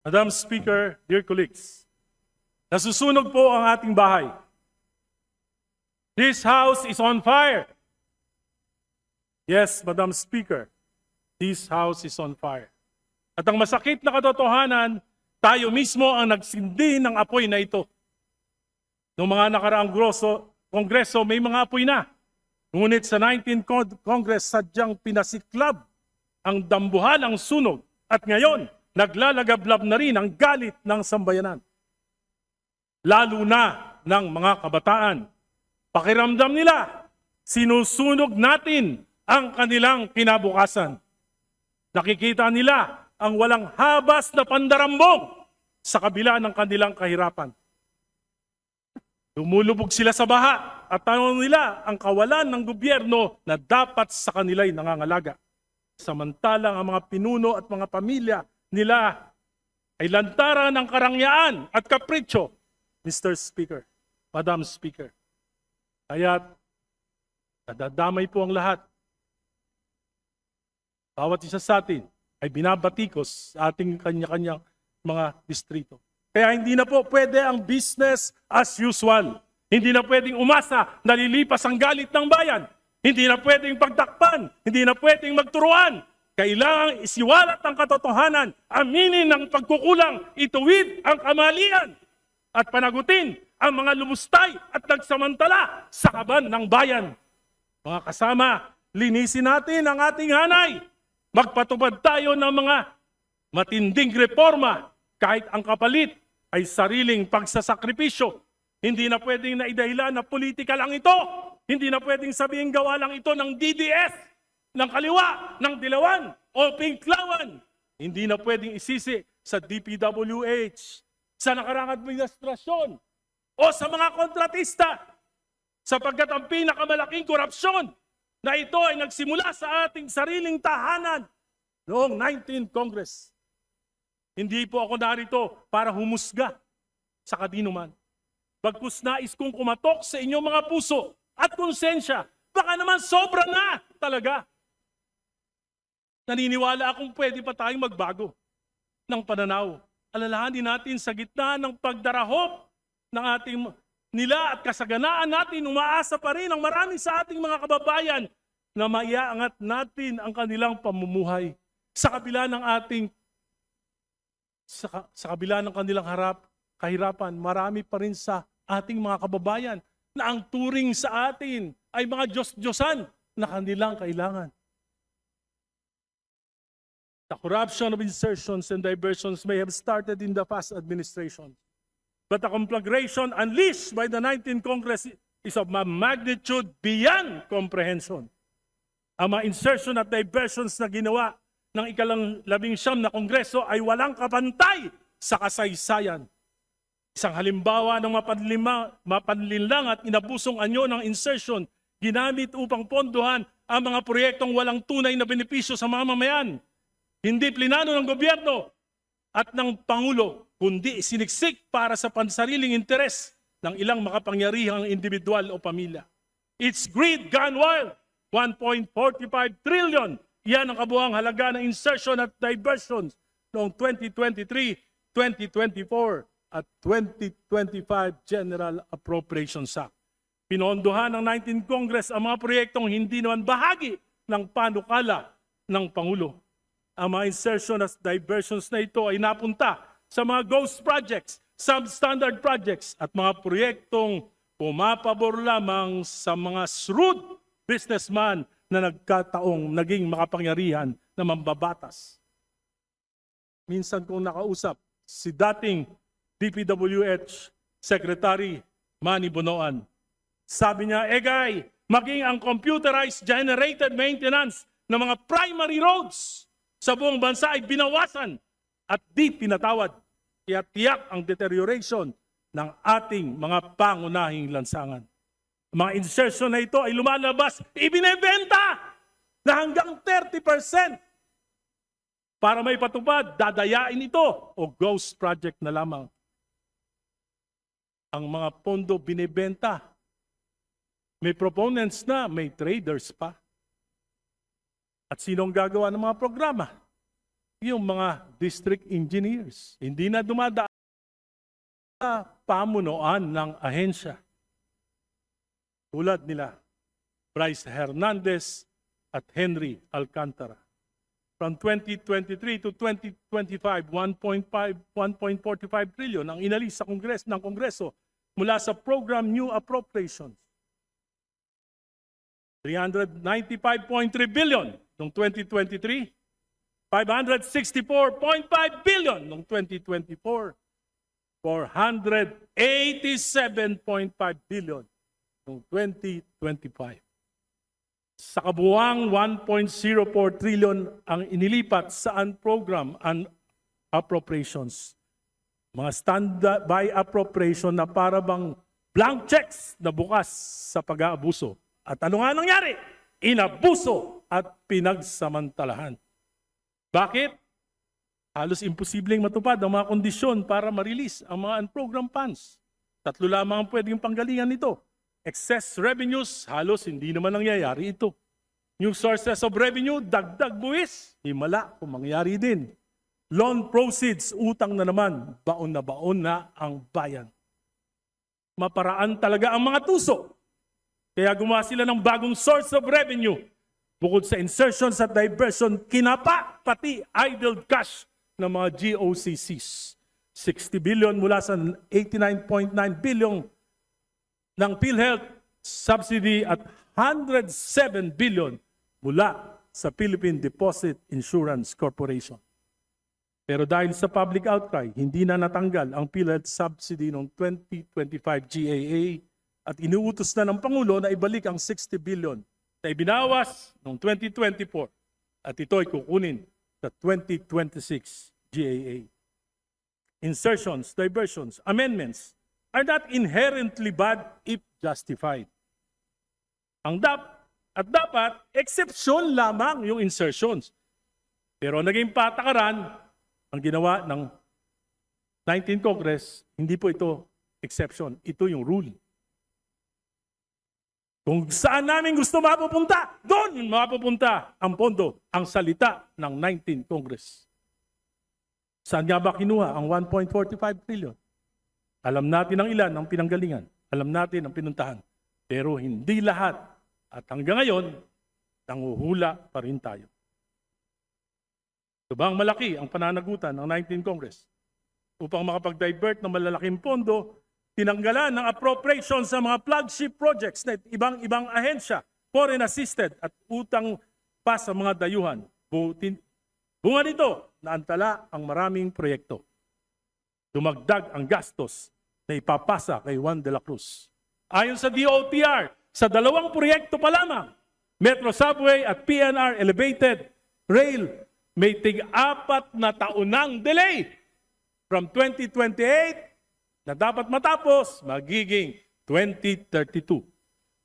Madam Speaker, dear colleagues, nasusunog po ang ating bahay. This house is on fire. Yes, Madam Speaker, this house is on fire. At ang masakit na katotohanan, tayo mismo ang nagsindi ng apoy na ito. Noong mga nakaraang groso, kongreso, may mga apoy na. Ngunit sa 19th Con- Congress, sadyang pinasiklab ang dambuhan ang sunog. At ngayon, naglalagablab na rin ang galit ng sambayanan. Lalo na ng mga kabataan. Pakiramdam nila, sinusunog natin ang kanilang kinabukasan. Nakikita nila ang walang habas na pandarambong sa kabila ng kanilang kahirapan. Lumulubog sila sa baha at tanong nila ang kawalan ng gobyerno na dapat sa kanila'y nangangalaga. Samantalang ang mga pinuno at mga pamilya nila ay lantaran ng karangyaan at kapritsyo, Mr. Speaker, Madam Speaker. Kaya't nadadamay po ang lahat. Bawat isa sa atin ay binabatikos sa ating kanya-kanyang mga distrito. Kaya hindi na po pwede ang business as usual. Hindi na pwedeng umasa na lilipas ang galit ng bayan. Hindi na pwedeng pagtakpan. Hindi na pwedeng magturuan. Kailangang isiwalat ang katotohanan, aminin ng pagkukulang, ituwid ang kamalian, at panagutin ang mga lumustay at nagsamantala sa kaban ng bayan. Mga kasama, linisin natin ang ating hanay. Magpatupad tayo ng mga matinding reforma kahit ang kapalit ay sariling pagsasakripisyo. Hindi na pwedeng naidahilan na politika lang ito. Hindi na pwedeng sabihin gawa lang ito ng DDS, ng kaliwa, ng dilawan, o pinklawan. Hindi na pwedeng isisi sa DPWH, sa nakarang administrasyon, o sa mga kontratista. Sapagkat ang pinakamalaking korupsyon na ito ay nagsimula sa ating sariling tahanan noong 19th Congress. Hindi po ako narito para humusga sa kadinuman. Bagkus nais kong kumatok sa inyong mga puso at konsensya. Baka naman sobra na talaga. Naniniwala akong pwede pa tayong magbago ng pananaw. Alalahanin natin sa gitna ng pagdarahop ng ating nila at kasaganaan natin, umaasa pa rin ang marami sa ating mga kababayan na maiaangat natin ang kanilang pamumuhay sa kabila ng ating sa, sa kabila ng kanilang harap, kahirapan, marami pa rin sa ating mga kababayan na ang turing sa atin ay mga Diyos-Diyosan na kanilang kailangan. The corruption of insertions and diversions may have started in the past administration. But the conflagration unleashed by the 19th Congress is of a magnitude beyond comprehension. Ang mga insertion at diversions na ginawa ng ikalang labing siyam na kongreso ay walang kapantay sa kasaysayan. Isang halimbawa ng mapanlima, mapanlinlang at inabusong anyo ng insertion ginamit upang pondohan ang mga proyektong walang tunay na benepisyo sa mamamayan. Hindi plinano ng gobyerno at ng Pangulo, kundi siniksik para sa pansariling interes ng ilang makapangyarihang individual o pamilya. It's greed gone wild. 1.45 trillion. Yan ang kabuang halaga ng insertion at diversions noong 2023, 2024 at 2025 General Appropriations Act. Pinondohan ng 19th Congress ang mga proyektong hindi naman bahagi ng panukala ng Pangulo. Ang mga insertion at diversions na ito ay napunta sa mga ghost projects, substandard projects at mga proyektong pumapabor lamang sa mga shrewd businessman na nagkataong naging makapangyarihan na mambabatas. Minsan kong nakausap si dating DPWH Secretary Manny Bonoan. Sabi niya, Egay, maging ang computerized generated maintenance ng mga primary roads sa buong bansa ay binawasan at di pinatawad. Kaya tiyak ang deterioration ng ating mga pangunahing lansangan. Ang mga insertion na ito ay lumalabas, ibinebenta na hanggang 30% para may patupad, dadayain ito o ghost project na lamang. Ang mga pondo binebenta. May proponents na, may traders pa. At sinong gagawa ng mga programa? yung mga district engineers. Hindi na dumadaan sa pamunuan ng ahensya. Tulad nila, Bryce Hernandez at Henry Alcantara. From 2023 to 2025, 1.5 1.45 trillion ang inalis sa Kongreso ng Kongreso mula sa program New Appropriations. 395.3 billion noong 2023, 564.5 billion noong 2024, 487.5 billion noong 2025. Sa kabuwang 1.04 trillion ang inilipat sa program and appropriations. Mga standby appropriation na para bang blank checks na bukas sa pag-aabuso. At ano nga nangyari? Inabuso at pinagsamantalahan. Bakit? Halos imposibleng matupad ang mga kondisyon para ma-release ang mga unprogram funds. Tatlo lamang ang pwedeng panggalingan nito. Excess revenues, halos hindi naman nangyayari ito. New sources of revenue, dagdag buwis, himala kung mangyari din. Loan proceeds, utang na naman, baon na baon na ang bayan. Maparaan talaga ang mga tuso. Kaya gumawa sila ng bagong source of revenue. Bukod sa insertions at diversion, kinapa pati idle cash ng mga GOCCs. 60 billion mula sa 89.9 billion ng PhilHealth subsidy at 107 billion mula sa Philippine Deposit Insurance Corporation. Pero dahil sa public outcry, hindi na natanggal ang PhilHealth subsidy noong 2025 GAA at inuutos na ng Pangulo na ibalik ang 60 billion na ibinawas noong 2024 at ito ay kukunin sa 2026 GAA. Insertions, diversions, amendments are not inherently bad if justified. Ang dap at dapat, exception lamang yung insertions. Pero naging patakaran ang ginawa ng 19 Congress, hindi po ito exception. Ito yung rule. Kung saan namin gusto mapupunta, doon mapupunta ang pondo, ang salita ng 19 Congress. Saan nga ba kinuha ang 1.45 trillion? Alam natin ang ilan ang pinanggalingan. Alam natin ang pinuntahan. Pero hindi lahat. At hanggang ngayon, nanguhula pa rin tayo. Ito ba ang malaki ang pananagutan ng 19 Congress? Upang makapag-divert ng malalaking pondo tinanggalan ng appropriation sa mga flagship projects na ibang-ibang ahensya, foreign assisted at utang pa sa mga dayuhan. Bunga nito, naantala ang maraming proyekto. Dumagdag ang gastos na ipapasa kay Juan de la Cruz. Ayon sa DOTR, sa dalawang proyekto pa lamang, Metro Subway at PNR Elevated Rail, may tig-apat na taonang delay from 2028 na dapat matapos magiging 2032.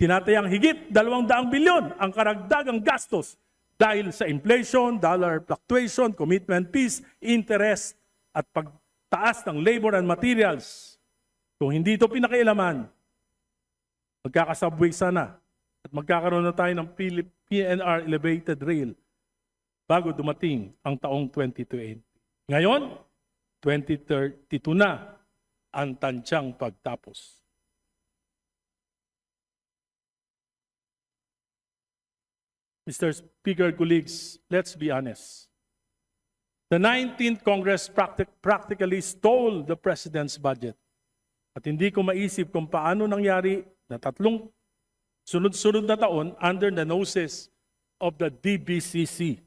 Tinatayang higit 200 bilyon ang karagdagang gastos dahil sa inflation, dollar fluctuation, commitment fees, interest at pagtaas ng labor and materials. Kung hindi ito pinakailaman, magkakasubway sana at magkakaroon na tayo ng PNR Elevated Rail bago dumating ang taong 2028. Ngayon, 2032 na ang tansyang pagtapos. Mr. Speaker, colleagues, let's be honest. The 19th Congress practic- practically stole the President's budget. At hindi ko maisip kung paano nangyari na tatlong sunod-sunod na taon under the noses of the DBCC.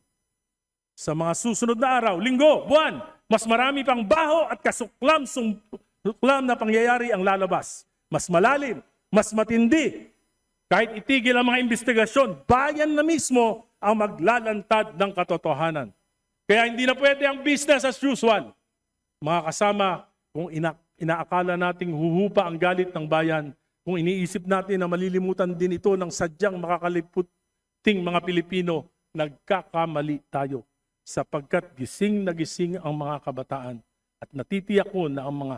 Sa mga susunod na araw, linggo, buwan, mas marami pang baho at kasuklam sum- Tuklam na pangyayari ang lalabas. Mas malalim, mas matindi. Kahit itigil ang mga investigasyon, bayan na mismo ang maglalantad ng katotohanan. Kaya hindi na pwede ang business as usual. Mga kasama, kung ina inaakala nating huhupa ang galit ng bayan, kung iniisip natin na malilimutan din ito ng sadyang makakaliputing mga Pilipino, nagkakamali tayo sapagkat gising na gising ang mga kabataan at natitiyak ko na ang mga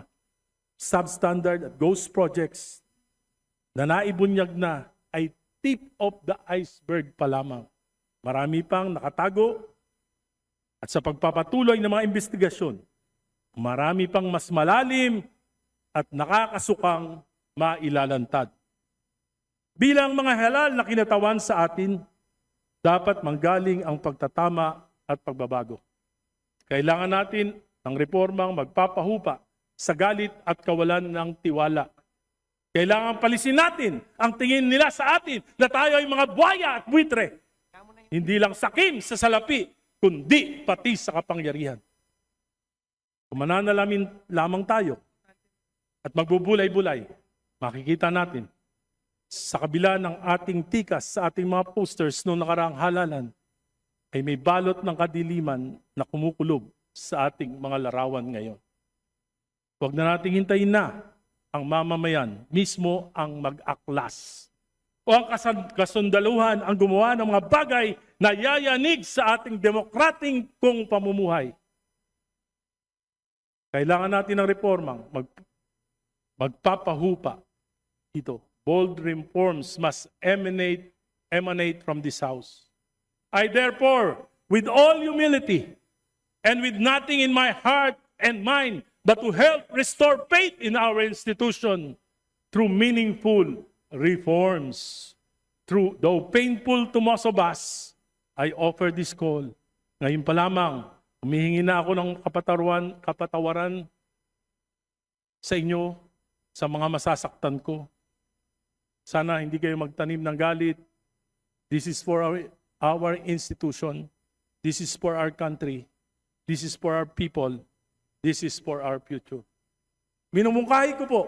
substandard at ghost projects na naibunyag na ay tip of the iceberg pa lamang. Marami pang nakatago at sa pagpapatuloy ng mga investigasyon, marami pang mas malalim at nakakasukang mailalantad. Bilang mga halal na kinatawan sa atin, dapat manggaling ang pagtatama at pagbabago. Kailangan natin ng reformang magpapahupa sa galit at kawalan ng tiwala. Kailangan palisin natin ang tingin nila sa atin na tayo ay mga buhaya at buitre. Hindi lang sakim sa salapi, kundi pati sa kapangyarihan. Kung mananalamin lamang tayo at magbubulay-bulay, makikita natin sa kabila ng ating tikas sa ating mga posters noong nakaraang halalan, ay may balot ng kadiliman na kumukulob sa ating mga larawan ngayon. Huwag na nating hintayin na ang mamamayan mismo ang mag-aklas o ang kasundaluhan ang gumawa ng mga bagay na yayanig sa ating demokrating kong pamumuhay. Kailangan natin ng reformang mag, magpapahupa ito. Bold reforms must emanate, emanate from this house. I therefore, with all humility and with nothing in my heart and mind but to help restore faith in our institution through meaningful reforms. Through, though painful to most of us, I offer this call. Ngayon pa lamang, humihingi na ako ng kapatawaran, kapatawaran sa inyo, sa mga masasaktan ko. Sana hindi kayo magtanim ng galit. This is for our, our institution. This is for our country. This is for our people. This is for our future. Minumungkahi ko po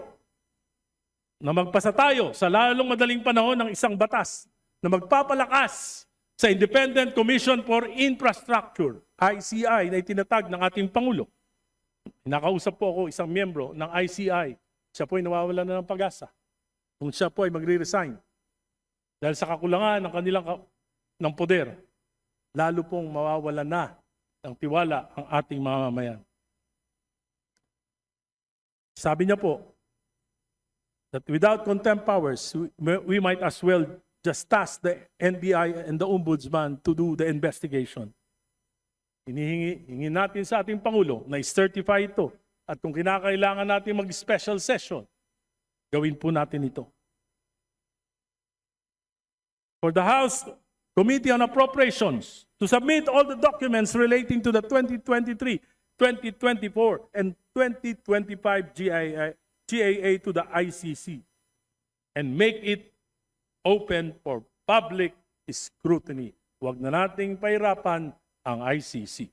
na magpasa tayo sa lalong madaling panahon ng isang batas na magpapalakas sa Independent Commission for Infrastructure, ICI, na itinatag ng ating Pangulo. Nakausap po ako isang miyembro ng ICI. Siya po ay nawawala na ng pag-asa. Kung siya po ay magre-resign dahil sa kakulangan ng kanilang ka- ng poder, lalo pong mawawala na ng tiwala ang ating mga mamayan. Sabi niya po, that without contempt powers, we, might as well just task the NBI and the Ombudsman to do the investigation. Hinihingi hingi natin sa ating Pangulo na i-certify ito. At kung kinakailangan natin mag-special session, gawin po natin ito. For the House Committee on Appropriations to submit all the documents relating to the 2023, 2024, and 2025 GII, GAA to the ICC and make it open for public scrutiny. Huwag na nating pahirapan ang ICC.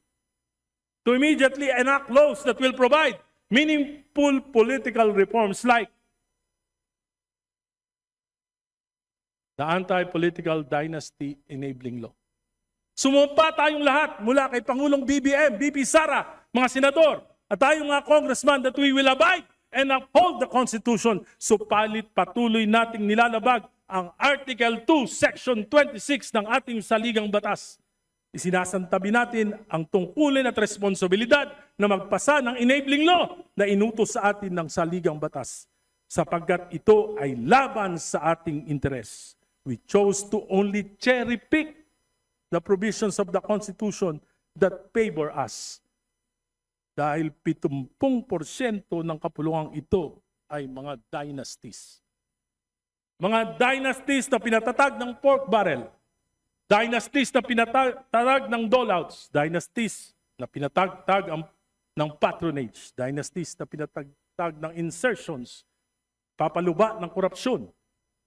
To immediately enact laws that will provide meaningful political reforms like the Anti-Political Dynasty Enabling Law. Sumumpa tayong lahat mula kay Pangulong BBM, BP Sara, mga senador, at tayong mga congressman that we will abide and uphold the Constitution supalit patuloy nating nilalabag ang Article 2, Section 26 ng ating saligang batas. Isinasantabi natin ang tungkulin at responsibilidad na magpasa ng enabling law na inutos sa atin ng saligang batas sapagkat ito ay laban sa ating interes. We chose to only cherry pick the provisions of the Constitution that favor us. Dahil 70% ng kapulungang ito ay mga dynasties. Mga dynasties na pinatatag ng pork barrel. Dynasties na pinatatag ng dolouts. Dynasties na pinatagtag ang, ng patronage. Dynasties na pinatagtag ng insertions. Papaluba ng korupsyon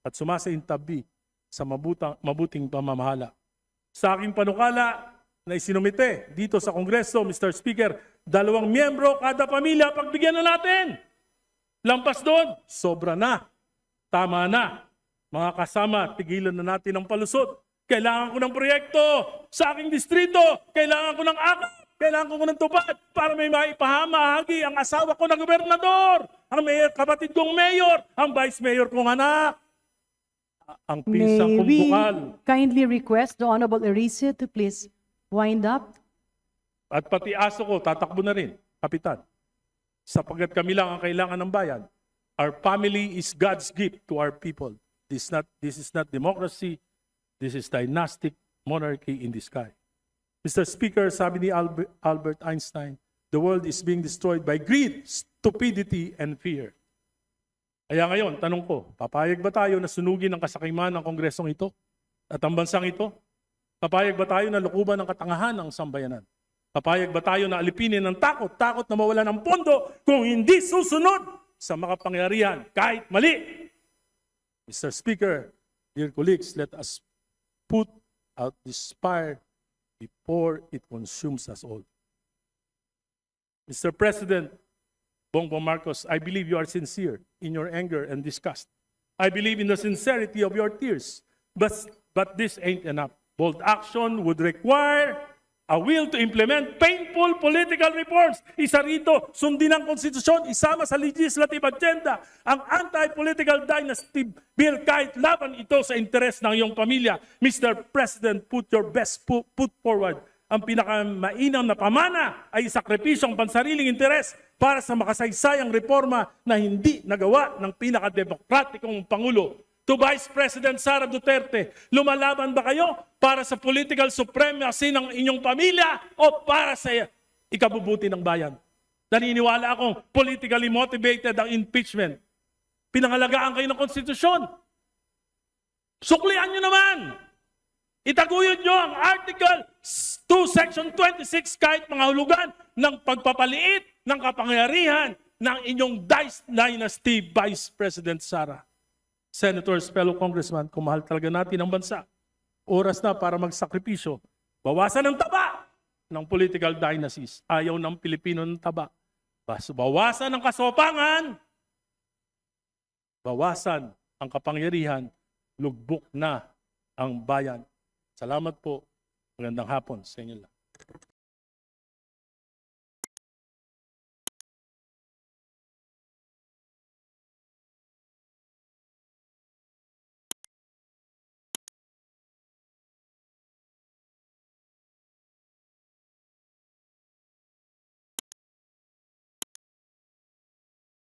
at sumasaintabi sa mabutang, mabuting pamamahala. Sa aking panukala na isinumite dito sa Kongreso, Mr. Speaker, dalawang miyembro kada pamilya, pagbigyan na natin. Lampas doon, sobra na. Tama na. Mga kasama, tigilan na natin ang palusot. Kailangan ko ng proyekto sa aking distrito. Kailangan ko ng akap. Kailangan ko ng tupad para may maipahamahagi ang asawa ko na gobernador, ang mayor, kapatid kong mayor, ang vice mayor kong anak, ang pisang kong bukal. kindly request the Honorable Erice to please wind up? At pati aso ko, tatakbo na rin, kapitan. Sapagkat kami lang ang kailangan ng bayan. Our family is God's gift to our people. This, not, this is not democracy. This is dynastic monarchy in the sky. Mr. Speaker, sabi ni Albert, Einstein, the world is being destroyed by greed, stupidity, and fear. Kaya ngayon, tanong ko, papayag ba tayo na sunugin ang kasakiman ng kongresong ito at ang bansang ito? Papayag ba tayo na lukuban ng katangahan ng sambayanan? Papayag ba tayo na alipinin ng takot, takot na mawala ng pondo kung hindi susunod sa makapangyarihan kahit mali? Mr. Speaker, dear colleagues, let us put out this fire before it consumes us all. Mr. President, Bongbong Marcos, I believe you are sincere in your anger and disgust. I believe in the sincerity of your tears. But, but this ain't enough. Bold action would require a will to implement painful political reforms. Isa rito, sundin ang konstitusyon, isama sa legislative agenda ang anti-political dynasty bill kahit laban ito sa interes ng iyong pamilya. Mr. President, put your best put forward. Ang pinakamainam na pamana ay sakripisyong pansariling interes para sa makasaysayang reforma na hindi nagawa ng pinakademokratikong Pangulo to Vice President Sara Duterte, lumalaban ba kayo para sa political supremacy ng inyong pamilya o para sa ikabubuti ng bayan? Naniniwala akong politically motivated ang impeachment. Pinangalagaan kayo ng konstitusyon. Suklian nyo naman. Itaguyod nyo ang Article 2, Section 26 kahit mga hulugan ng pagpapaliit ng kapangyarihan ng inyong Dynasty Vice President Sara. Senators, fellow congressman, kung mahal talaga natin ang bansa, oras na para magsakripisyo. Bawasan ang taba ng political dynasties. Ayaw ng Pilipino ng taba. Bas- Bawasan ang kasopangan. Bawasan ang kapangyarihan. Lugbok na ang bayan. Salamat po. Magandang hapon sa inyo lahat.